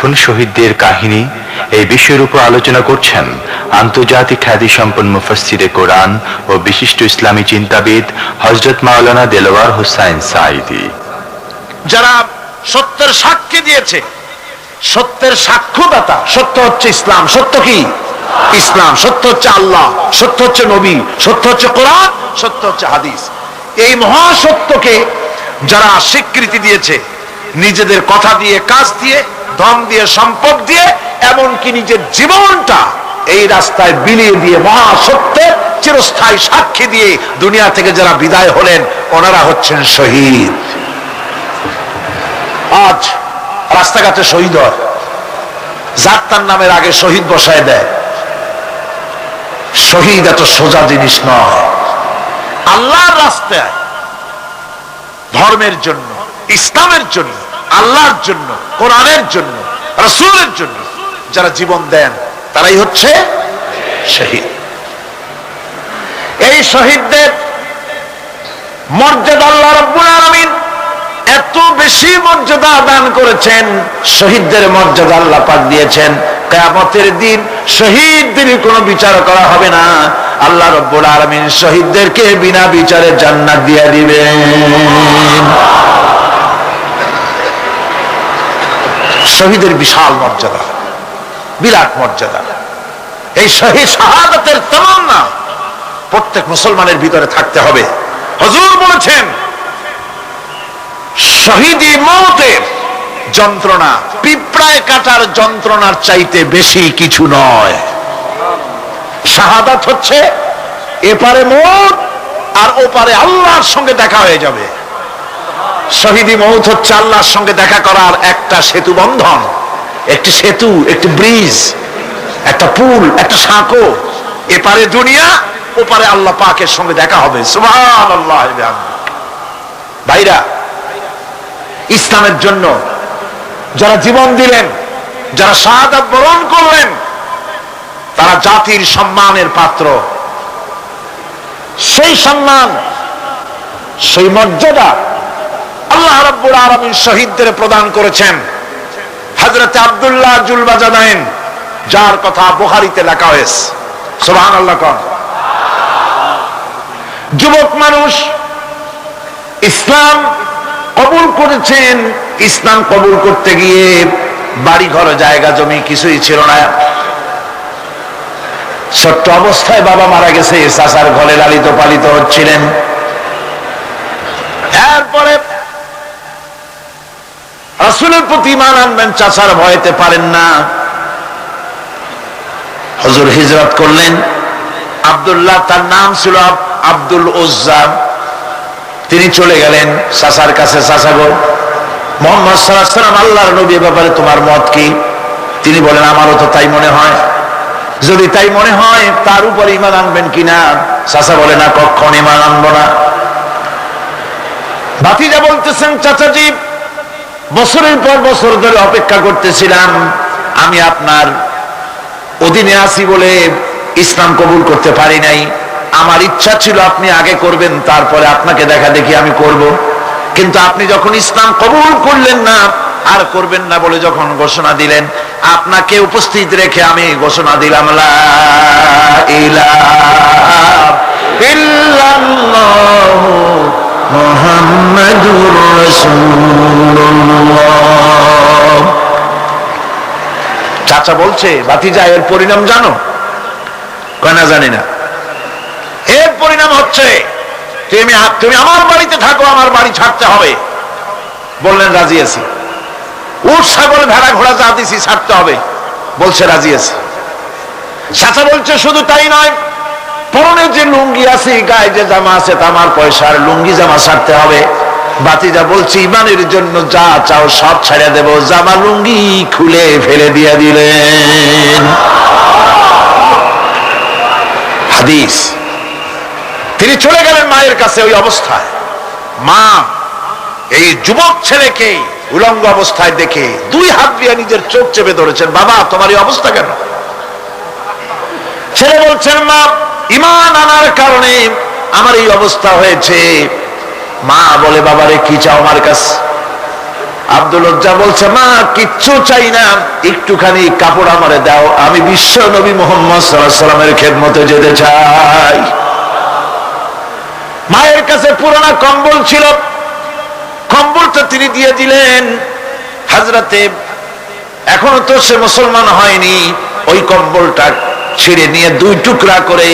দেখুন শহীদদের কাহিনী এই বিষয়ের উপর আলোচনা করছেন আন্তর্জাতিক খ্যাতি সম্পন্ন মুফাসসিরে কোরআন ও বিশিষ্ট ইসলামী চিন্তাবিদ হজরত মাওলানা দেলোয়ার হোসাইন সাইদি যারা সত্যের সাক্ষী দিয়েছে, সত্যের সাক্ষ্যদাতা, সত্য হচ্ছে ইসলাম, সত্য কি? ইসলাম, সত্য হচ্ছে আল্লাহ, সত্য হচ্ছে নবী, সত্য হচ্ছে কোরআন, সত্য হচ্ছে হাদিস। এই মহাসত্যকে যারা স্বীকৃতি দিয়েছে, নিজেদের কথা দিয়ে, কাজ দিয়ে ধন দিয়ে, সম্পদ দিয়ে, এমনকি নিজের জীবনটা এই রাস্তায় বিলিয়ে দিয়ে মহাসত্যের চিরস্থায়ী সাক্ষী দিয়ে দুনিয়া থেকে যারা বিদায় হলেন, ওনারা হচ্ছেন শহীদ। আজ রাস্তাঘাটে শহীদ হয়। যার নামের আগে শহীদ বসায় দেয়। শহীদ এত সোজা জিনিস নয়। আল্লাহর রাস্তায় ধর্মের জন্য, ইসলামের জন্য আল্লাহর জন্য, কোরআনের জন্য, রসুলের জন্য যারা জীবন দেন, তারাই হচ্ছে শহীদ। এই শহীদদের মর্যাদা আল্লাহ রব্বুল আলামিন এত বেশি মর্যাদা দান করেছেন, শহীদদের মর্যাদা আল্লাহ পাক দিয়েছেন। কেয়ামতের দিন শহীদদের কোনো বিচার করা হবে না। আল্লাহ রব্বুল আলামিন শহীদদেরকে বিনা বিচারে জান্নাত দিয়ে দিবেন। শহীদের বিশাল মর্যাদা, বিরাট মর্যাদা। এই শহীদ শাহাদাতের তামান্না প্রত্যেক মুসলমানের ভিতরে থাকতে হবে। হজুর বলেছেন, শহীদি মৌতের যন্ত্রণা, পিঁপড়ায় কাটার যন্ত্রণার চাইতে বেশি কিছু নয়। শাহাদাত হচ্ছে, এপারে মৌত আর ওপারে আল্লাহর সঙ্গে দেখা হয়ে যাবে। শহীদি মৌত হচ্ছে আল্লাহর সঙ্গে দেখা করার একটা সেতু বন্ধন, একটি সেতু, একটি ব্রিজ, একটা পুল, একটা সাঁকো। এপারে দুনিয়া, ওপারে আল্লাহ পাকের সঙ্গে দেখা হবে। ভাইরা, ইসলামের জন্য যারা জীবন দিলেন, যারা শাহাদাত বরণ করলেন, তারা জাতির সম্মানের পাত্র। সেই সম্মান, সেই মর্যাদা আল্লাহ রাব্বুল আলামিন শহীদদের প্রদান করেছেন। হযরত আব্দুল্লাহ জুলবাজাদাইন, যার কথা বুখারীতে লেখা হয়েছে। সুবহানাল্লাহ কোন যুবক মানুষ ইসলাম কবুল করেছেন, ইসলাম কবুল করতে গিয়ে বাড়ি ঘর জায়গা জমি কিছুই ছিল না। ছোট্ট অবস্থায় বাবা মারা গেছে চাষার ঘরে লালিত পালিত হচ্ছিলেন। এরপরে রাসূলের প্রতি মান আনবেন চাষার ভয়তে পারেন না। হজুর হিজরত করলেন। আব্দুল্লাহ, তার নাম ছিল আব্দুল উজ্জা তিনি চলে গেলেন চাচার কাছে, চাচা গো, মোহাম্মদ আল্লাহর নবী ব্যাপারে তোমার মত কি? তিনি বলেন, আমারও তো তাই মনে হয়। যদি তাই মনে হয়, তার উপর ইমান আনবেন কিনা চাচা বলে, না কখন ইমান আনব না। ভাতিজা বলতেছেন, চাচাজি বছরের পর বছর ধরে অপেক্ষা করতেছিলাম। আমি আপনার অধীনে আছি বলে ইসলাম কবুল করতে পারি নাই। আমার ইচ্ছা ছিল আপনি আগে করবেন, তারপরে আপনাকে দেখা দেখি আমি করব। কিন্তু আপনি যখন ইসলাম কবুল করলেন না, আর করবেন না বলে যখন ঘোষণা দিলেন, আপনাকে উপস্থিত রেখে আমি ঘোষণা দিলাম, লা মুহাম্মাদুর রাসূলুল্লাহ। চাচা বলছে বাতিজা এর পরিণাম জানো? কয়, না, জানি না। এর পরিণাম হচ্ছে, তুমি তুমি আমার বাড়িতে থাকো, আমার বাড়ি ছাড়তে হবে। বললেন, রাজি আছি। উঠ ছাগল, ভেড়া, ঘোড়া, যা দিছি, ছাড়তে হবে। বলছে, রাজি আছি। চাচা বলছে, শুধু তাই নয় পরনে যে লুঙ্গি আছে গায়ে যে জামা আছে, তা আমার পয়সার লুঙ্গি জামা ছাড়তে হবে। বাতিজা বলছি, ইমানের জন্য যা চাও সব ছেড়ে দেব। জামা লুঙ্গি খুলে ফেলে দিয়ে দিলেন। হাদিস। তিনি চলে গেলেন মায়ের কাছে ওই অবস্থায়। মা, এই যুবক ছেলেকে উলঙ্গ অবস্থায় দেখে দুই হাত দিয়ে নিজের চোখ চেপে ধরেছেন, বাবা, তোমার এই অবস্থা কেন? ছেলে বলছেন, মা ইমান আনার কারণে আমার এই অবস্থা হয়েছে। মা বলে, বাবারে, কি চাও আমার কাছে? আব্দুল লজ্জা বলছে, মা, কিচ্ছু চাই না, একটুখানি কাপড় আমারে দাও, আমি বিশ্ব নবী মোহাম্মদ সাল্লামের খেদমতে যেতে চাই। মায়ের কাছে পুরানা কম্বল ছিল। কম্বলটা তিনি দিয়ে দিলেন। হাজরাতে, এখনও তো সে মুসলমান হয়নি, ওই কম্বলটা ছিঁড়ে নিয়ে দুই টুকরা করে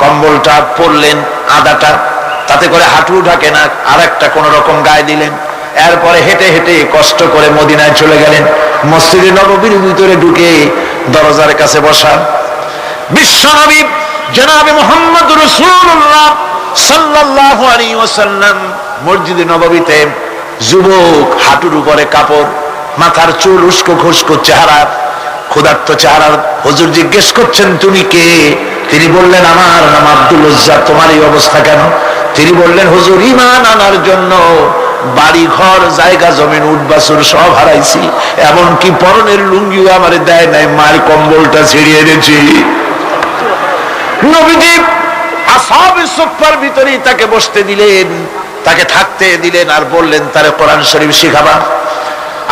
কম্বলটা পরলেন, আদাটা, তাতে করে হাঁটু ঢাকে না আর একটা কোন রকম গায়ে দিলেন। এরপরে হেঁটে হেঁটে কষ্ট করে মদিনায় চলে গেলেন। মসজিদে নববীর ভিতরে ঢুকে দরজার কাছে বসা। বিশ্বনবী জনাবে মোহাম্মদ রসুল্লাহ আলাইহি ওয়াসাল্লাম মসজিদে নববীতে যুবক হাঁটুর উপরে কাপড়, মাথার চুল উস্কো খুস্কো চেহারা ক্ষুধার্ত চেহারার হজুর জিজ্ঞেস করছেন, তুমি কে? তিনি বললেন, আমার নাম আব্দুল উজ্জা তোমার এই অবস্থা কেন? তিনি বললেন, হুজুর, ইমান আনার জন্য বাড়ি ঘর জায়গা, জমিন উঠবাসুর সব হারাইছি। এমনকি পরনের লুঙ্গিও আমার দেয় নাই। মার কম্বলটা ছিড়িয়ে এনেছি। ভিতরেই তাকে বসতে দিলেন, তাকে থাকতে দিলেন আর বললেন, তারে কোরআন শরীফ শিখাবা।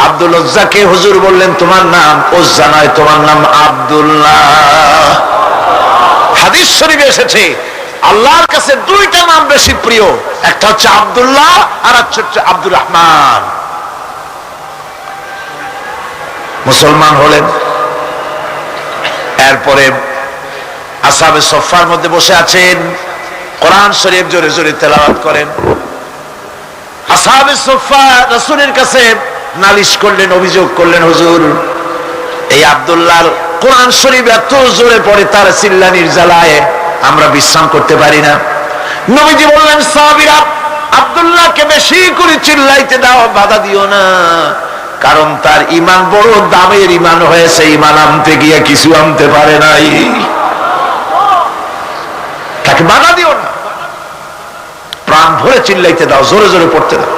আব্দুল ওজ্জাকে হুজুর বললেন, তোমার নাম ওজ্জা নয়, তোমার নাম আব্দুল্লাহ। হাদিস শরীফে এসেছে, আল্লাহর কাছে দুইটা নাম বেশি প্রিয়, একটা হচ্ছে আব্দুল্লাহ আর একটা হচ্ছে আব্দুর রহমান। মুসলমান হলেন। এরপরে আসাবে সফার মধ্যে বসে আছেন, কোরআন শরীফ জোরে জোরে তেলাওয়াত করেন। আসাবে সফা রসুলের কাছে নালিশ করলেন, অভিযোগ করলেন, হুজুর, এই আব্দুল্লাহর কোরআন শরীফ এত জোরে পড়ে তার চিল্লানির জ্বালায় আমরা বিশ্রাম করতে পারি না। নবীজি বললেন, সাহাবীরা, আব্দুল্লাহকে বেশি করে চিল্লাইতে দাও, বাধা দিও না। কারণ তার ইমান বড় দামের ইমান হয়েছে ইমান আনতে গিয়ে কিছু আনতে পারে নাই। তাকে বাধা দিও না। প্রাণ ভরে চিল্লাইতে দাও, জোরে জোরে পড়তে দাও।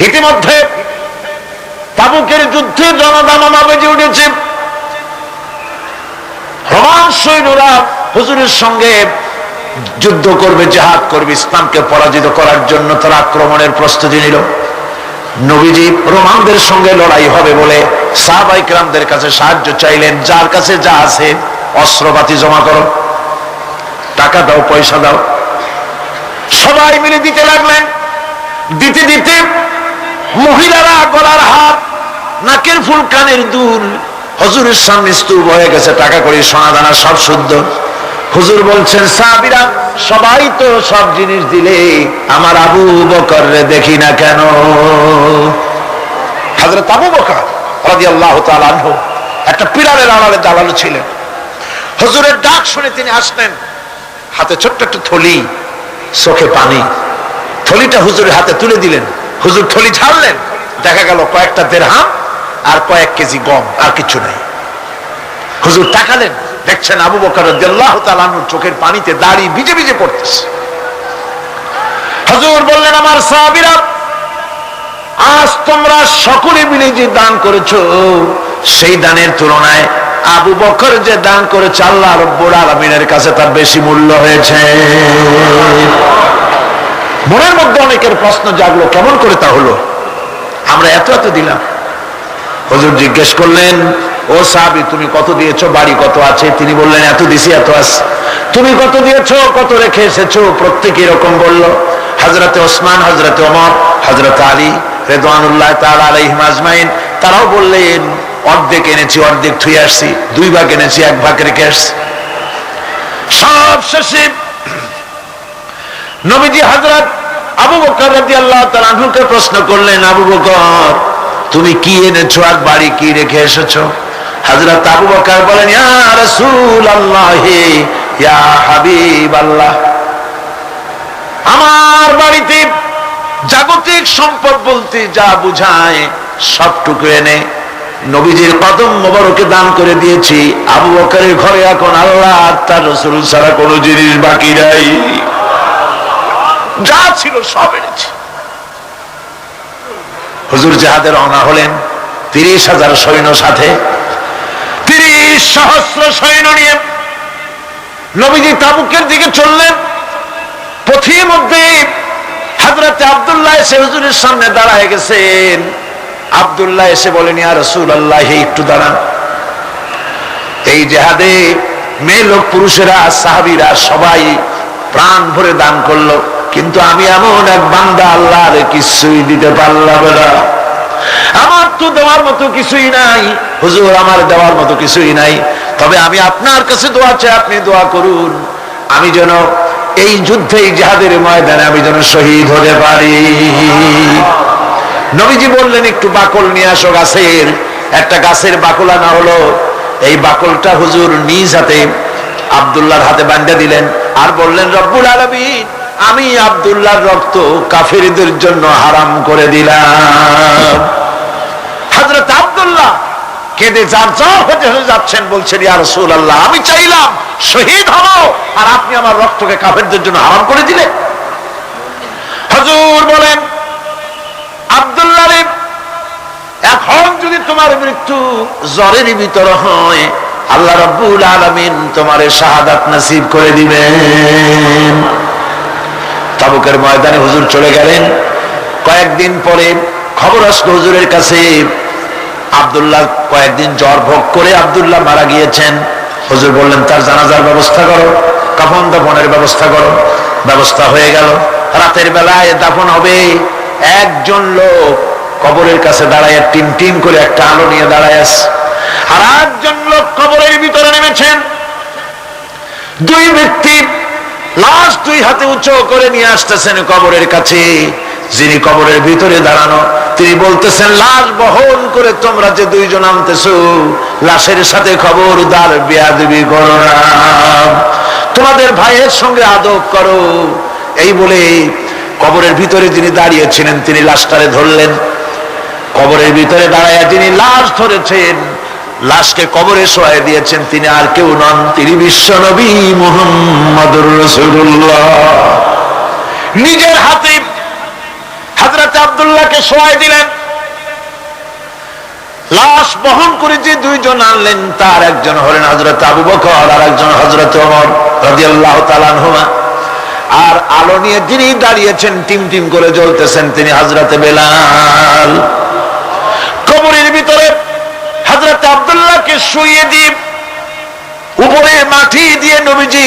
ইতিমধ্যে তাবুকের যুদ্ধে জনদাননা বেজে উঠেছে। রোমান সৈন্যরা হুজুরের সঙ্গে যুদ্ধ করবে, জাহাদ করবে, ইসলামকে পরাজিত করার জন্য তারা আক্রমণের প্রস্তুতি নিল। নবীজি রোমানদের সঙ্গে লড়াই হবে বলে সাহাবাইকরামদের কাছে সাহায্য চাইলেন, যার কাছে যা আছে, অস্ত্রপাতি জমা করো, টাকা দাও, পয়সা দাও। সবাই মিলে দিতে লাগলেন। দিতে দিতে মহিলারা গলার হাত নাকের ফুল কানের দুল। হজুরের সামনে স্তূপ হয়ে গেছে, টাকা করে সোনা দানা সব শুদ্ধ। হুজুর বলছেন, সাহাবিরা, সবাই তো সব জিনিস দিলে আমার আবু বকর দেখি না কেন? হাজরত আবু বকর একটা পিলারের আড়ালে দাঁড়ানো ছিলেন। হুজুরের ডাক শুনে তিনি আসলেন হাতে ছোট্ট একটা থলি, চোখে পানি। থলিটা হুজুরের হাতে তুলে দিলেন। হুজুর থলি ছাড়লেন দেখা গেল কয়েকটা দেড়হাম আর কয়েক কেজি গম, আর কিছু নাই। হুজুর তাকালেন, দেখছেন আবু বকর চোখের পানিতে দাড়ি ভিজে ভিজে পড়তেছে। হজুর বললেন, আমার সাহাবীরা, আজ তোমরা সকলে মিলে যে দান করেছ, সেই দানের তুলনায় আবু বকর যে দান করেছে আল্লাহ রব্বুল আলমিনের কাছে তার বেশি মূল্য হয়েছে। মনের মধ্যে অনেকের প্রশ্ন জাগলো, কেমন করে তা হলো? আমরা এত এত দিলাম। হুজুর জিজ্ঞেস করলেন, ও সাহাবি, তুমি কত দিয়েছ? বাড়ি কত আছে? তিনি বললেন, এত দিছি, এত আছে তুমি কত দিয়েছ? কত রেখে এসেছ? প্রত্যেকে এরকম বলল হজরতে ওসমান হজরতে ওমর হজরত আলী রেদওয়ানুল্লাহ আলাইহিম আজমাইন, তারাও বললেন, অর্ধেক এনেছি, অর্ধেক থুই আসছি, দুই ভাগ এনেছি, এক ভাগ রেখে আসছি। সব শেষে নবীজি হজরত আবু বকর রাদিয়াল্লাহু তাআলা আনহুকে প্রশ্ন করলেন, আবু বকর তুমি কি এনেছো? আর বাড়ি কি রেখে এসেছ? হযরত আবু বকর বলেন আমার বাড়িতে জাগতিক সম্পদ বলতে যা বুঝায়, সবটুকু এনে নবীজির কদম মোবারকে দান করে দিয়েছি। আবু বকরের ঘরে এখন আল্লাহ তার রসুল ছাড়া কোনো জিনিস বাকি নাই। যা ছিল সব এনেছি। হুজুর জাহাদের রওনা হলেন তিরিশ হাজার সৈন্য সাথে। তিরিশ সহস্র সৈন্য নিয়ে নবীজি তাবুকের দিকে চললেন। পথির মধ্যে হাজরাতে আব্দুল্লাহ এসে হুজুরের সামনে দাঁড়ায় গেছেন। আব্দুল্লাহ এসে বলেন, ইয়া রসুল আল্লাহ একটু দাঁড়ান। এই জেহাদে মেয়ে লোক, পুরুষেরা, সাহাবিরা সবাই প্রাণ ভরে দান করল। কিন্তু আমি এমন এক বান্দা, আল্লাহর কিছুই দিতে পারলাম না। আমার তো দেওয়ার মতো কিছুই নাই। হুজুর, আমার দেওয়ার মতো কিছুই নাই। তবে আমি আপনার কাছে দোয়া চাই, আপনি দোয়া করুন। আমি যেন এই যুদ্ধে, এই জাহাদের ময়দানে আমি যেন শহীদ হতে পারি। নবীজি বললেন, একটু বাকল নিয়ে আসো গাছের। একটা গাছের বাকল আনা হলো। এই বাকলটা হুজুর নিজ হাতে আব্দুল্লাহর হাতে বান্ধে দিলেন। আর বললেন, রব্বুল আলমিন আমি আব্দুল্লাহর রক্ত কাফিরদের জন্য হারাম করে দিলাম। হজরত আব্দুল্লাহ কেঁদে যার যা হতে হয়ে যাচ্ছেন, বলছেন, ইয়া রসুল আল্লাহ আমি চাইলাম শহীদ হব আর আপনি আমার রক্তকে কাফেরদের জন্য হারাম করে দিলেন হজুর বলেন, আব্দুল্লাহ এখন যদি তোমার মৃত্যু জ্বরের ভিতর হয়, আল্লাহ রব্বুল আলমিন তোমার শাহাদাত নসিব করে দিবেন। তাবুকের ময়দানে হুজুর চলে গেলেন। কয়েকদিন পরে খবর আসলো হুজুরের কাছে, আব্দুল্লাহ কয়েকদিন জ্বর ভোগ করে আব্দুল্লাহ মারা গিয়েছেন। হুজুর বললেন, তার জানাজার ব্যবস্থা করো, কাফন দাফনের ব্যবস্থা করো। ব্যবস্থা হয়ে গেল। রাতের বেলায় দাফন হবে। একজন লোক কবরের কাছে দাঁড়ায় টিম টিম করে একটা আলো নিয়ে দাঁড়ায় আছে। আর একজন লোক কবরের ভিতরে নেমেছেন। দুই ব্যক্তি লাশ দুই হাতে উঁচু করে নিয়ে আসতেছেন কবরের কাছে। যিনি কবরের ভিতরে দাঁড়ানো, তিনি বলতেছেন, লাশ বহন করে তোমরা যে দুইজন আনতেছো, লাশের সাথে খবরদার বেয়াদবি করো না। তোমাদের ভাইয়ের সঙ্গে আদব করো। এই বলে কবরের ভিতরে যিনি দাঁড়িয়েছিলেন, তিনি লাশটারে ধরলেন। কবরের ভিতরে দাঁড়াইয়া যিনি লাশ ধরেছেন লাশকে কবরে শোয়াই দিয়েছেন তিনি, আর কেউ নন। তিনি বিশ্ব নবী রসুল্লাহ নিজের হাতে হাজরত আব্দুল্লাহকে শোয়াই দিলেন। লাশ বহন করে যে দুইজন আনলেন, তার একজন হলেন হজরত আবু বকর, আর একজন হজরত ওমর রাদিয়াল্লাহু তাআলা আর আলো নিয়ে যিনি দাঁড়িয়েছেন, টিম টিম করে জ্বলতেছেন তিনি হজরতে বেলাল। কবরের ভিতরে আব্দুল্লাহকে শুয়ে দিয়ে উপরে মাটি দিয়ে নবীজি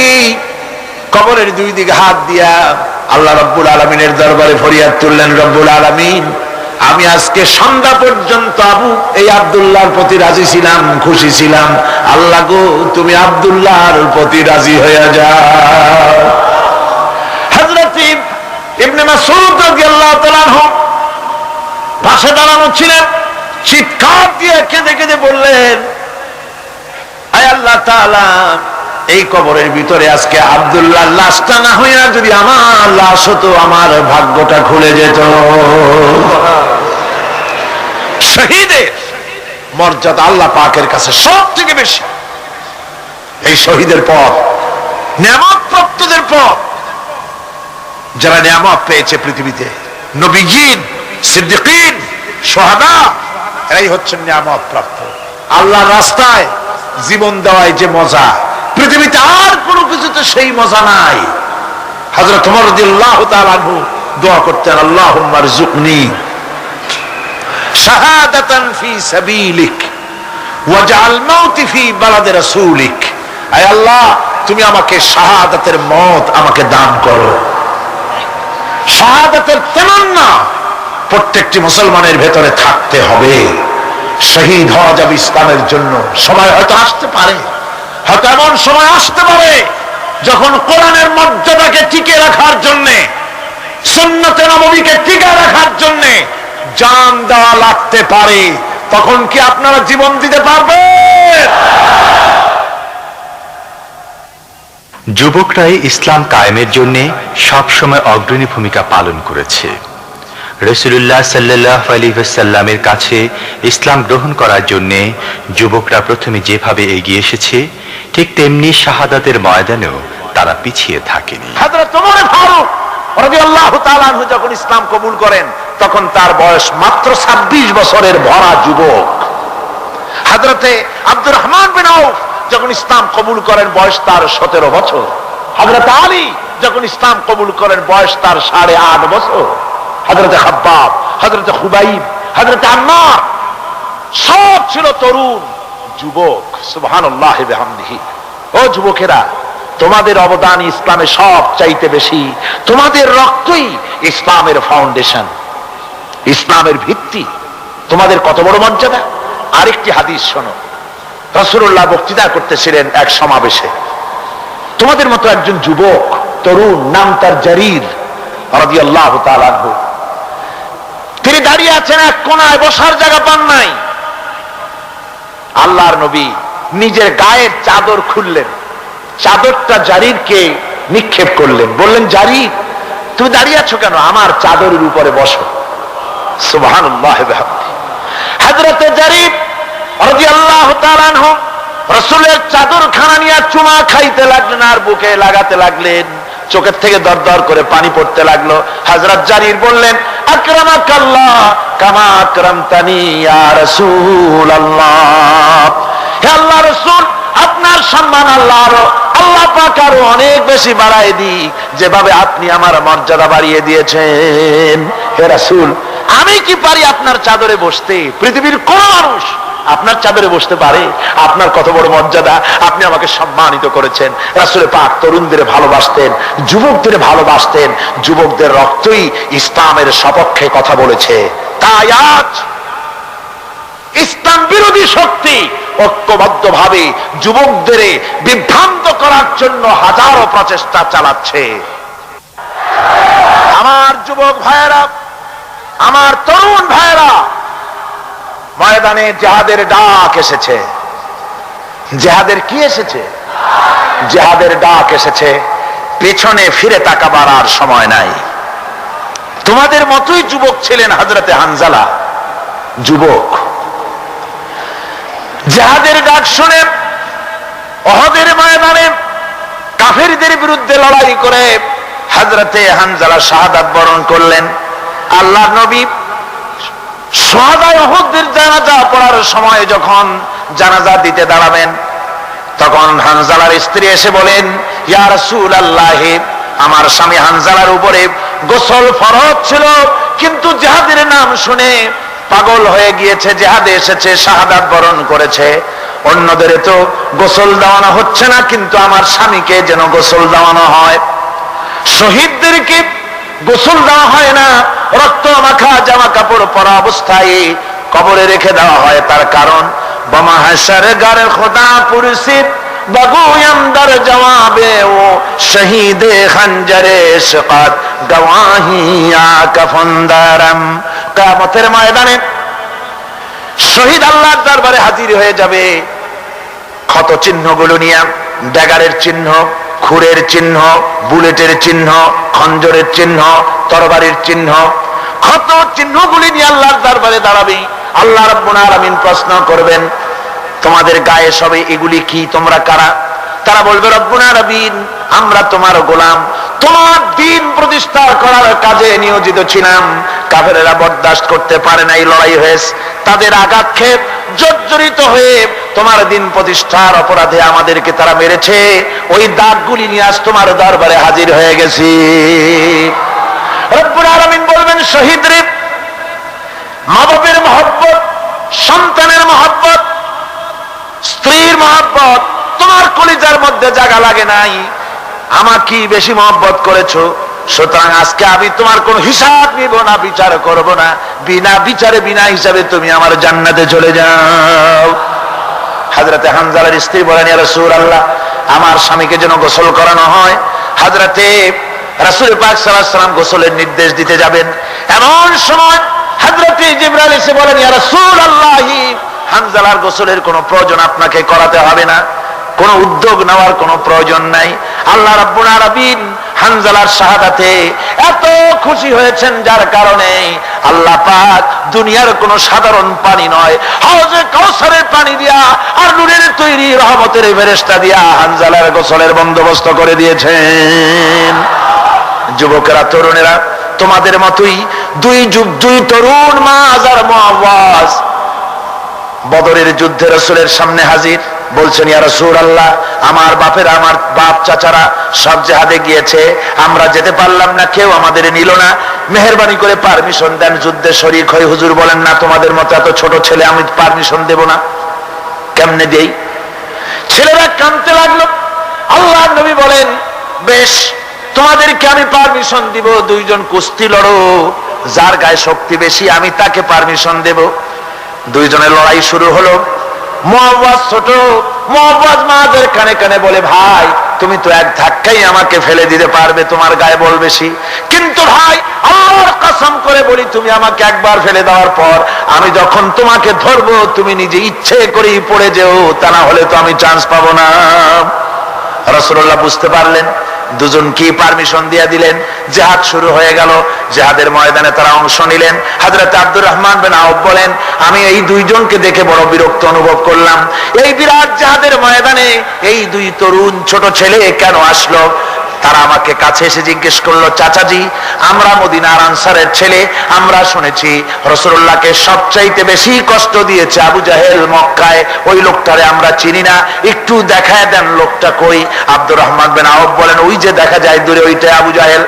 কবরের দুই দিকে হাত দিয়া আল্লাহ রব্বুল আলমিনের দরবারে ফরিয়াদ তুললেন, রব্বুল আলমিন, আমি আজকে সন্ধ্যা পর্যন্ত আবু, এই আব্দুল্লাহর প্রতি রাজি ছিলাম, খুশি ছিলাম। আল্লাহ গো, তুমি আব্দুল্লাহর প্রতি রাজি হয়ে যাও। ইবনে মাসউদ রাদিয়াল্লাহু তাআলা পাশে দাঁড়ানো ছিলেন। চিৎকার দিয়ে কেঁদে কেঁদে বললেন আল্লাহ এই কবরের ভিতরে আজকে আব্দুল্লাহ লাশটা না হইয়া যদি আমার লাশ হতো, আমার ভাগ্যটা খুলে যেত। শহীদের মর্যাদা আল্লাহ পাকের কাছে সব থেকে বেশি। এই শহীদের পর নিয়ামত প্রাপ্তদের পর, যারা নিয়ামত পেয়েছে পৃথিবীতে নবীন সিদ্দিকিন সোহাদা এরাই হচ্ছেন নিয়ামত প্রাপ্ত। আল্লাহ রাস্তায় জীবন দেওয়ায় যে মজা, পৃথিবীতে আর কোনো কিছুতে সেই মজা নাই। রাদিয়াল্লাহু তাআলা আনহু দোয়া করতেন আল্লাহ, তুমি আমাকে শাহাদাতের মত আমাকে দান করো। শাহাদাতের তামান্না প্রত্যেকটি মুসলমানের ভেতরে থাকতে হবে। শহীদ হওয়া যাবে ইসলামের জন্য। সময় হয়তো আসতে পারে। হয়তো এমন সময় আসতে পারে যখন কোরআনের মর্যাদাকে টিকে রাখার জন্যে তখন কি আপনারা জীবন দিতে পারবেন? যুবকরাই ইসলাম কায়েমের জন্য সবসময় অগ্রণী ভূমিকা পালন করেছে। রসুল্লাহ সাল্লাহ আলী সাল্লামের কাছে ইসলাম গ্রহণ করার জন্য যুবকরা প্রথমে যেভাবে এগিয়ে এসেছে, ঠিক তেমনি শাহাদাতের ময়দানেও তারা পিছিয়ে থাকেনি। যখন ইসলাম কবুল করেন, তখন তার বয়স মাত্র 26 বছরের ভরা যুবক। হযরতে আব্দুর রহমান যখন ইসলাম কবুল করেন, বয়স তার 17 বছর। হযরত আলী যখন ইসলাম কবুল করেন, বয়স তার সাড়ে আট বছর। হজরতে হাব্বাব হজরতে খুবাইব হজরতে আম্মার, সব ছিল তরুণ যুবক সুবহান ও যুবকেরা, তোমাদের অবদান ইসলামে সব চাইতে বেশি, তোমাদের রক্তই ইসলামের ফাউন্ডেশন ইসলামের ভিত্তি। তোমাদের কত বড় মর্যাদা? আরেকটি হাদিস শোনো। রসুল্লাহ বক্তৃতা করতেছিলেন এক সমাবেশে। তোমাদের মতো একজন যুবক, তরুণ, নাম তার জারির রাদিয়াল্লাহু তাআলা আনহু। তিনি দাঁড়িয়ে আছেন এক কোনায়, বসার জায়গা পান নাই। আল্লাহর নবী নিজের গায়ের চাদর খুললেন। চাদরটা জারিরকে নিক্ষেপ করলেন। বললেন, জারির, তুমি দাঁড়িয়ে আছো কেন? আমার চাদরের উপরে বসো। রসুলের চাদর খানা নিয়ে চুমা খাইতে লাগলেন আর বুকে লাগাতে লাগলেন। চোখের থেকে দর দর করে পানি পড়তে লাগল। হাজরত জারির বললেন আক্রমাকাল্লা কামা আর ইয়া রাসূলুল্লাহ। হে আল্লাহ রাসূল আপনার সম্মান আল্লাহ আরও আল্লাহ পাক আরও অনেক বেশি বাড়ায় দিক যেভাবে আপনি আমার মর্যাদা বাড়িয়ে দিয়েছেন। হে রাসূল, আমি কি পারি আপনার চাদরে বসতে? পৃথিবীর কোন মানুষ আপনার চাদরে বসতে পারে? আপনার কত বড় মর্যাদা, আপনি আমাকে সম্মানিত করেছেন। রাসুলে পাক তরুণদের ভালোবাসতেন, যুবকদের ভালোবাসতেন, যুবকদের রক্তই ইসলামের সপক্ষে কথা বলেছে। তাই আজ ইসলাম বিরোধী শক্তি ঐক্যবদ্ধ ভাবে যুবকদের বিভ্রান্ত করার জন্য হাজারো প্রচেষ্টা চালাচ্ছে। আমার যুবক ভাইয়েরা, আমার তরুণ ভাইয়েরা, ময়দানে জেহাদের ডাক এসেছে। জেহাদের কি এসেছে? জেহাদের ডাক এসেছে, পেছনে ফিরে তাকাবার আর সময় নাই। তোমাদের মতোই যুবক ছিলেন হাজরতে হানজালা। যুবক জেহাদের ডাক শুনে, অহদের ময়দানে কাফেরদের বিরুদ্ধে লড়াই করে হাজরতে হানজালা শাহাদাত বরণ করলেন। আল্লাহ নবী সোহাদায় অহদের জানাজা পড়ার সময় যখন জানাজা দিতে দাঁড়াবেন, তখন হানজালার স্ত্রী এসে বলেন, ইয়া রাসূল আল্লাহ আমার স্বামী হানজালার উপরে গোসল ফরজ ছিল, কিন্তু জেহাদের নাম শুনে পাগল হয়ে গিয়েছে, জেহাদে এসেছে, শাহাদাত বরণ করেছে। অন্যদের তো গোসল দেওয়ানো হচ্ছে না, কিন্তু আমার স্বামীকে যেন গোসল দেওয়ানো হয়। শহীদদেরকে গোসল দেওয়া হয় না, রক্ত মাখা, জামা কাপড় পরা অবস্থায় কবরে রেখে দেওয়া হয়। তার কারণ বমা হাসার গারে খোদা পুরসিদ শহীদে খঞ্জরে শকাত গওয়াহিয়া কফন্দারম। কিয়ামতের ময়দানে শহীদ আল্লাহর দরবারে হাজির হয়ে যাবে ক্ষত চিহ্নগুলো নিয়ে, ড্যাগারের চিহ্ন, খুরের চিহ্ন, বুলেটের চিহ্ন, খঞ্জরের চিহ্ন, তরবারির চিহ্ন, ক্ষত চিহ্নগুলি নিয়ে আল্লাহর দরবারে দাঁড়াবে। আল্লাহ রাব্বুল আলামিন প্রশ্ন করবেন তোমাদের গায়ে সবে এগুলি কি? তোমরা কারা? তারা বলবে, রব্বুল আলামিন, আমরা তোমার গোলাম। তোমার দিন প্রতিষ্ঠা করার কাজে নিয়োজিত ছিলাম। কাফেরেরা বরদাস্ত করতে পারে নাই, লড়াই হয়েছে। তাদের আঘাত খেয়ে জর্জরিত হয়ে তোমার দিন প্রতিষ্ঠার অপরাধে আমাদেরকে তারা মেরেছে। ওই দাগগুলি নিয়ে আজ তোমার দরবারে হাজির হয়ে গেছি। রব্বুল আলামিন বলবেন, শহীদ রে মা বাপের মহব্বত, সন্তানের মহব্বত স্ত্রীর মহব্বত, তোমার কলিজার মধ্যে জায়গা লাগে নাই। আমাকে বেশি মহব্বত করেছ? সুতরাং আজকে আমি তোমার কোন হিসাব নিব না, বিচার করব না। বিনা বিচারে, বিনা হিসাবে তুমি আমার জান্নাতে চলে যাও। হাজরাতে হানজালার স্ত্রী বলেন, ইয়া আল্লাহ আমার স্বামীকে যেন গোসল করানো হয়। হাজরাতে রাসূল পাক সাল্লাম গোসলের নির্দেশ দিতে যাবেন। এমন সময় হাজরাতে জিবরাইল এসে বলেন, ইয়া রাসূল আল্লাহি হানজালার গোসলের কোনো প্রয়োজন আপনাকে করাতে হবে না। কোনো উদ্যোগ নেওয়ার কোনো প্রয়োজন নাই। আল্লাহ হানজালার শাহাদাতে এত খুশি হয়েছেন যার কারণে আল্লাহ পাক দুনিয়ার কোনো সাধারণ পানি নয় হাউজে কাউসারের পানি দিয়া আর নুরের তৈরি রহমতের ফেরেশতা দিয়া হানজালার গোসলের বন্দোবস্ত করে দিয়েছেন। যুবকেরা, তরুণেরা, তোমাদের মতোই দুই যুগ, দুই তরুণ মা হাজার মহাবাস বদরের যুদ্ধে রসুলের সামনে হাজির, বলছেন, ইয়া রাসূলুল্লাহ, আমার বাপের, আমার বাপ চাচারা সব জেহাদে গিয়েছে, আমরা যেতে পারলাম না, কেউ আমাদের নিল না। মেহেরবানি করে পারমিশন দেন, যুদ্ধে শরীক হয়ে হুজুর বলেন, না, তোমাদের মতো এত ছোট ছেলে, আমি পারমিশন দেব না। কেমনে দেই? ছেলেরা কাঁদতে লাগল। আল্লাহ নবী বলেন, বেশ, তোমাদেরকে আমি পারমিশন দিব, দুইজন কুস্তি লড়ো, যার গায়ে শক্তি বেশি, আমি তাকে পারমিশন দেব। দুইজনের লড়াই শুরু হলো। মহাবাজ ছোট মহাবাজ মাদের কানে কানে বলে, ভাই, তুমি তো এক ধাক্কাই আমাকে ফেলে দিতে পারবে, তোমার গায়ে বল বেশি। কিন্তু ভাই আল্লাহর কসম করে বলি, তুমি আমাকে একবার ফেলে দেওয়ার পর আমি যখন তোমাকে ধরবো, তুমি নিজে ইচ্ছে করেই পড়ে যেও, তা না হলে তো আমি চান্স পাবো না। রসুল্লাহ বুঝতে পারলেন দুজন কি পারমিশন দিয়ে দিলেন? জেহাদ শুরু হয়ে গেল। জেহাদের ময়দানে তারা অংশ নিলেন। হাজরত আব্দুর রহমান বেন আউফ বলেন, আমি এই দুইজনকে দেখে বড় বিরক্ত অনুভব করলাম। এই বিরাট জাহাদের ময়দানে এই দুই তরুণ ছোট ছেলে কেন আসলো? তারা আমাকে কাছে এসে জিজ্ঞেস করল, চাচাজি, আমরা মদিনার আনসারের ছেলে, আমরা শুনেছি রসুল্লাহকে সবচাইতে বেশি কষ্ট দিয়েছে আবু জাহেল মক্কায়। ওই লোকটারে আমরা চিনি না। একটু দেখায় দেন লোকটা কই? আব্দুর রহমান বিন আউফ বলেন, ওই যে দেখা যায় দূরে ওইটাই আবু জাহেল।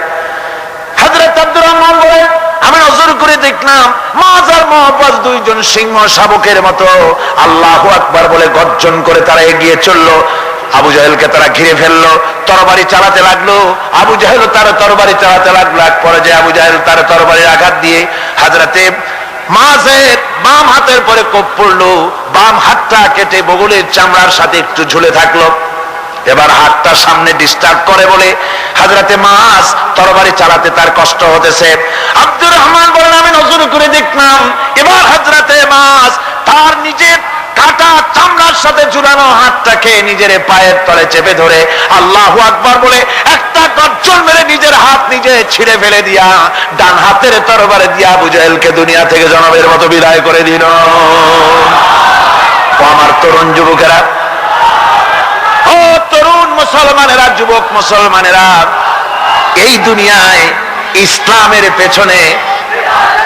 হযরত আব্দুর রহমান বলেন, আমি নজর করে দেখলাম, মাছ মহাবাজ দুইজন সিংহ শাবকের মতো। আল্লাহু আকবার বলে গর্জন করে তারা এগিয়ে চলল। আবু জাহেলকে তারা ঘিরে ফেলল, তরবারি চালাতে লাগল। আবু জাহেল তার তরবারি চালাতে লাগল, এক পর্যায়ে আবু জাহেল তার তরবারির আঘাত দিয়ে হাজরাতে বাম হাতের পরে কোপ পড়ল, বাম হাতটা কেটে বগলের চামড়ার সাথে একটু ঝুলে থাকল। এবার হাতটা সামনে ডিস্টার্ব করে বলে হাজরাতে মাস, তরবারি চালাতে তার কষ্ট হতেছে। আব্দুর রহমান বলেন, আমি নজর করে দেখলাম, এবার হাজরাতে মাস, তার নিজের কাটা চামড়ার সাথে জুড়ানো হাতটাকে নিজের পায়ের তলে চেপে ধরে আল্লাহু আকবার বলে, একটা গর্জন মেরে নিজের হাত নিজে ছিঁড়ে ফেলে দিয়া, ডান হাতের তরবারে দিয়া বুঝাইলকে দুনিয়া থেকে জনমের মতো বিদায় করে দিল। আমার তরুণ যুবকেরা, ও তরুণ মুসলমানেরা, যুবক মুসলমানেরা, এই দুনিয়ায় ইসলামের পেছনে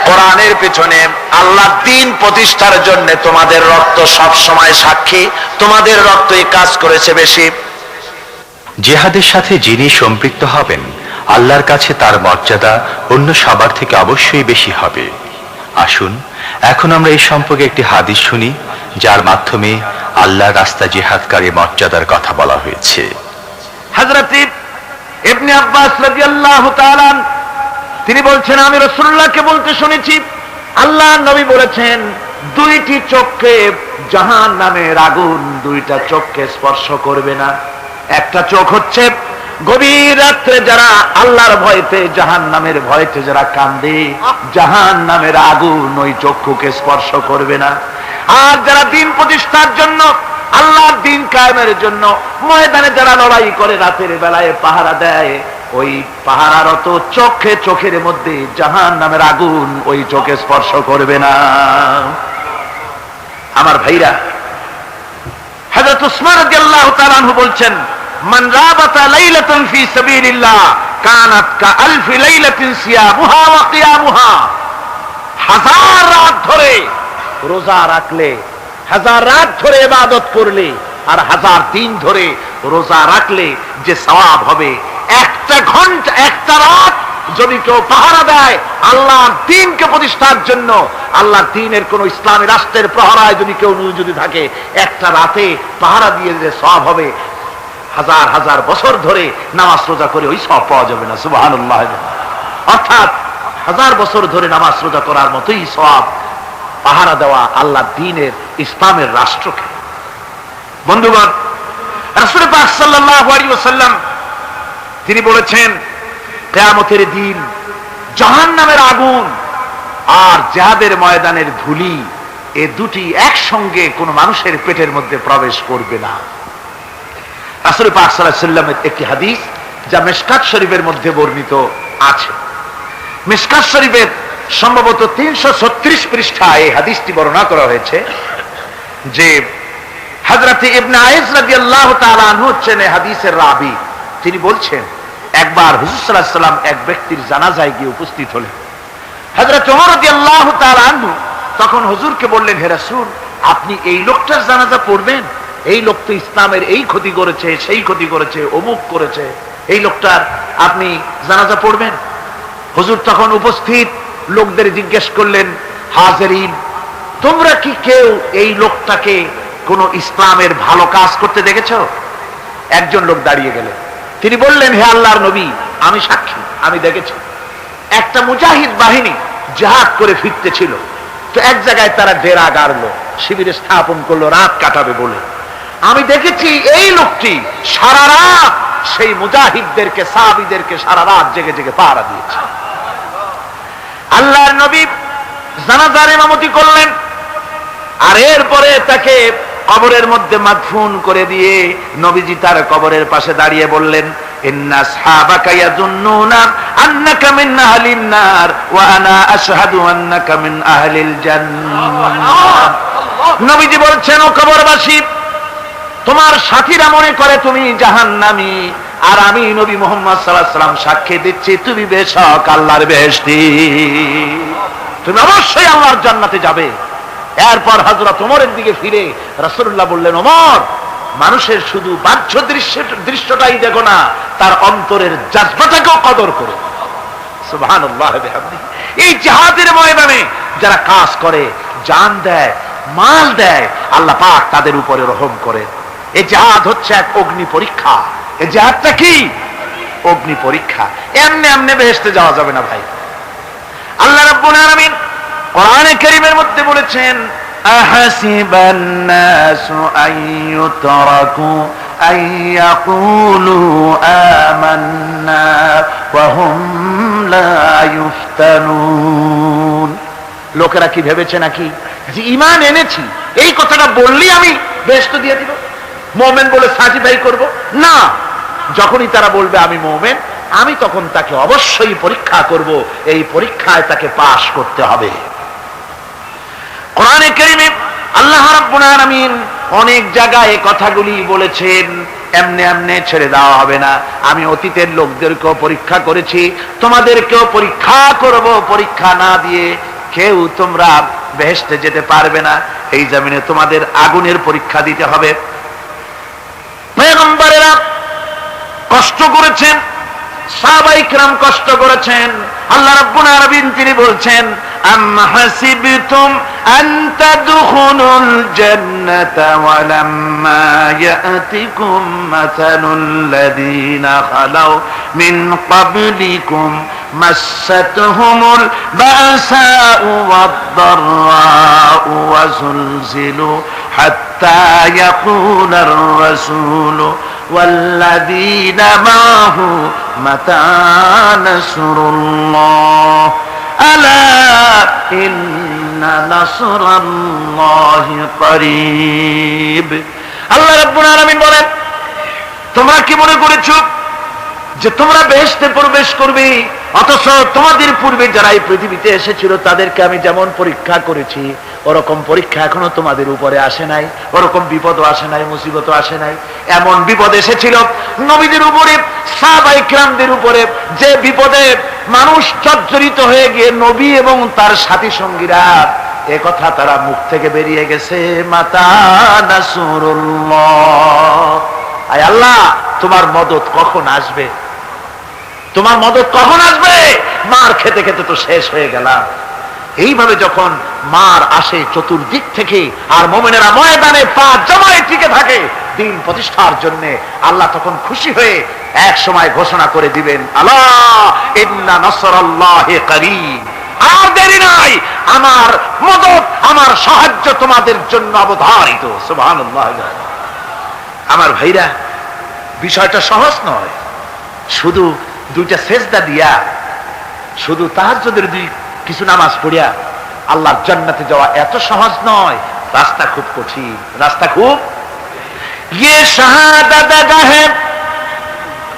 কোরআনের পেছনে আল্লাহ দিন প্রতিষ্ঠার জন্য তোমাদের রক্ত সব সময় সাক্ষী তোমাদের রক্ত এই কাজ করেছে বেশি। জেহাদের সাথে যিনি সম্পৃক্ত হবেন আল্লাহর কাছে তার মর্যাদা অন্য সবার থেকে অবশ্যই বেশি হবে। আসুন এখন আমরা এই সম্পর্কে একটি হাদিস শুনি যার মাধ্যমে আল্লাহর রাস্তা জেহাদকারী মর্যাদার কথা বলা হয়েছে। হযরত ইবনে আব্বাস রাদিয়াল্লাহু তাআলা তিনি বলছেন, আমি রাসূলুল্লাহকে বলতে শুনেছি, আল্লাহ নবী বলেছেন, দুইটি চোখকে জাহান নামের আগুন, দুইটা চোখকে স্পর্শ করবে না। একটা চোখ হচ্ছে গভীর রাত্রে যারা আল্লাহর ভয়তে, জাহান নামের ভয়তে যারা কান্দে, জাহান নামের আগুন ওই চক্ষুকে স্পর্শ করবে না। আর যারা দিন প্রতিষ্ঠার জন্য, আল্লাহর দিন কায়েমের জন্য, ময়দানে যারা লড়াই করে রাতের বেলায় পাহারা দেয় ওই পাহারারত চোখে চোখের মধ্যে জাহান নামের আগুন ওই চোখে স্পর্শ করবে না। আমার ভাইরা উসমান রাদিয়াল্লাহু তাআলা আনহু বলছেন, মান রাবাতা লাইলাতান ফি সাবিলিল্লাহ, কানাত কা লাইলাতিন সিয়ামুহা ওয়া কিয়ামুহা। হাজার রাত ধরে রোজা রাখলে, হাজার রাত ধরে ইবাদত করলে, আর হাজার দিন ধরে রোজা রাখলে যে সওয়াব হবে একটা ঘণ্টা, একটা রাত যদি কেউ পাহারা দেয়, আল্লাহর দিনকে প্রতিষ্ঠার জন্য, আল্লাহর দিনের কোন ইসলামী রাষ্ট্রের প্রহরায় যদি কেউ যদি থাকে, একটা রাতে পাহারা দিয়ে যে সব হবে। হাজার হাজার বছর ধরে নামাজ রোজা করে ওই সব পাওয়া যাবে না সুবাহ অর্থাৎ হাজার বছর ধরে নামাজ রোজা করার মতোই সব পাহারা দেওয়া আল্লাহ দিনের ইসলামের রাষ্ট্রকে। বন্ধুগণ, রাসূল পাক সাল্লাল্লাহু আলাইহি ওয়াসাল্লাম তিনি বলেছেন, কেয়ামতের দিন জাহান্নামের আগুন আর জাহাদের ময়দানের ধুলি এ দুটি একসঙ্গে কোন মানুষের পেটের মধ্যে প্রবেশ করবে না। রাসূল পাক আলাইহি একটি হাদিস যা মেশকাত শরীফের মধ্যে বর্ণিত আছে। মিসকাত শরীফের সম্ভবত তিনশো ছত্রিশ পৃষ্ঠা এই হাদিসটি বর্ণনা করা হয়েছে যে হাজরাতে ইবনে আয়েজ রাদিয়াল্লাহু তাআলা আনহু হচ্ছেন হাদিসের রাবি। তিনি বলছেন একবার হুজুর সাল্লাম এক ব্যক্তির জানাজায় গিয়ে উপস্থিত হলেন। হযরত ওমর রাদিয়াল্লাহু তখন হুজুরকে বললেন, হে রাসূল, আপনি এই লোকটার জানাজা পড়বেন? এই লোক তো ইসলামের এই ক্ষতি করেছে, সেই ক্ষতি করেছে, অমুক করেছে। এই লোকটার আপনি জানাজা পড়বেন? হুজুর তখন উপস্থিত, লোকদের জিজ্ঞেস করলেন, হাজারিন, তোমরা কি কেউ এই লোকটাকে কোন ইসলামের ভালো কাজ করতে দেখেছ? একজন লোক দাঁড়িয়ে গেলেন। তিনি বললেন, হে আল্লাহর নবী, আমি সাক্ষী, আমি দেখেছি। একটা মুজাহিদ বাহিনী জাহাজ করে ফিরতে ছিল তো এক জায়গায় তারা ডেরা গাড়লো, শিবিরে স্থাপন করল, রাত কাটাবে বলে। আমি দেখেছি এই লোকটি সারা রাত সেই মুজাহিদদেরকে, সাহাবিদেরকে সারা রাত জেগে জেগে পাহারা দিয়েছে। আল্লাহর নবী জানাজার ইমামতি করলেন। আর এরপরে তাকে কবরের মধ্যে মাদফুন করে দিয়ে নবীজি তার কবরের পাশে দাঁড়িয়ে বললেন তোমার সাথীরা মনে করে তুমি জাহান্নামী, আর আমি নবী মোহাম্মদ সাল্লাম সাক্ষী দিচ্ছি, তুমি বেশ আল্লাহর বেহেশতি তুমি অবশ্যই আল্লাহর জান্নাতে যাবে। এরপর হজরত ওমরের দিকে ফিরে রাসূলুল্লাহ বললেন, ওমর, মানুষের শুধু বাহ্য দৃশ্য, দৃশ্যটাই দেখো না, তার অন্তরের জাজবাটাকেও কদর করো। এই জাহাদের ময়দানে যারা কাজ করে, জান দেয়, মাল দেয়, আল্লাহ পাক তাদের উপরে রহম করে। এই জাহাজ হচ্ছে এক অগ্নি পরীক্ষা। এই জাহাজটা কি? অগ্নি পরীক্ষা। এমনি এমনি বেহেশতে যাওয়া যাবে না ভাই। আল্লাহ রাব্বুল আলামিন কোরআনে কারীমের মধ্যে বলেছেন লোকেরা কি ভেবেছে নাকি? যে ইমান এনেছি, এই কথাটা বললেই আমি বেহেশত দিয়ে দিব। মোমেন বলে সার্টিফাই করব। না, যখনই তারা বলবে আমি মোমেন, আমি তখন তাকে অবশ্যই পরীক্ষা করব। এই পরীক্ষায় তাকে পাশ করতে হবে। কোরআনে কারিমে আল্লাহ রাব্বুল অনেক জায়গায় এই কথাগুলি বলেছেন, এমনি এমনি ছেড়ে দেওয়া হবে না। আমি অতীতের লোকদেরকেও পরীক্ষা করেছি, তোমাদেরকেও পরীক্ষা করব, পরীক্ষা না দিয়ে কেউ তোমরা বেহেশতে যেতে পারবে না। এই জমিনে তোমাদের আগুনের পরীক্ষা দিতে হবে। কষ্ট করেছেন সাহাবাইকরাম কষ্ট করেছেন। আল্লাহ রাব্বুল আলামিন তিনি বলছেন, আম হাসিবতুম আন তাদখুলুল জান্নাতা ওয়া লাম্মা ইয়াতিকুম মাসালুল লাযীনা খালাউ মিন ক্বাবলিকুম মাসাতহুমুল বাসাউ ওয়াদ-দাররাউ ওয়া যুলজিলু হাত্তা ইয়াকুলার রাসূলু والذين معه متى نصر الله ألا إن نصر الله قريب আল্লাহ রাব্বুল আলামিন বলেন তোমরা কি মনে করেছো যে তোমরা বেহেশতে প্রবেশ করবে, অথচ তোমাদের পূর্বে যারা এই পৃথিবীতে এসেছিল, তাদেরকে আমি যেমন পরীক্ষা করেছি, ওরকম পরীক্ষা এখনও তোমাদের উপরে আসে নাই, ওরকম বিপদও আসে নাই, মুসিবতও আসে নাই। এমন বিপদ এসেছিল, নবীদের উপরে সাহাবাইকরামদের উপরে, যে বিপদে মানুষ জর্জরিত হয়ে গিয়ে নবী এবং তার সাথী সঙ্গীরা, এ কথা তারা মুখ থেকে বেরিয়ে গেছে, মাতা নাসুরুল্লাহ। আয় আল্লাহ, তোমার মদত কখন আসবে? তোমার মদত কখন আসবে? মার খেতে খেতে তো শেষ হয়ে গেলাম। এইভাবে যখন মার আসে চতুর্দিক থেকে আর মোমেনেরা ময়দানে পা জমায় টিকে থাকে, দিন প্রতিষ্ঠার জন্য আল্লাহ তখন খুশি হয়ে এক সময় ঘোষণা করে দিবেন আল্লাহ আর দেরি নাই, আমার মদত, আমার সাহায্য তোমাদের জন্য অবধারিত। আমার ভাইরা, বিষয়টা সহজ নয়। শুধু দুইটা সেজদা দিয়া শুধু তাহাজ্জদের দুই কিছু নামাজ পড়িয়া আল্লাহর জন্নাতে যাওয়া এত সহজ নয়। রাস্তা খুব কঠিন। রাস্তা খুব? ইয়ে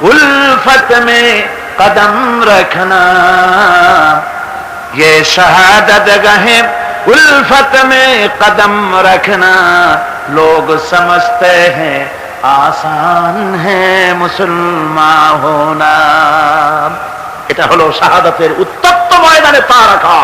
উলফত মে কদম রখনা। লোক শাহাদাদা সমঝতে হ্যাঁ আসান হে মুসলমা হোনা। এটা হলো শাহাদাতের উত্তপ্ত ময়দানে পা রাখা।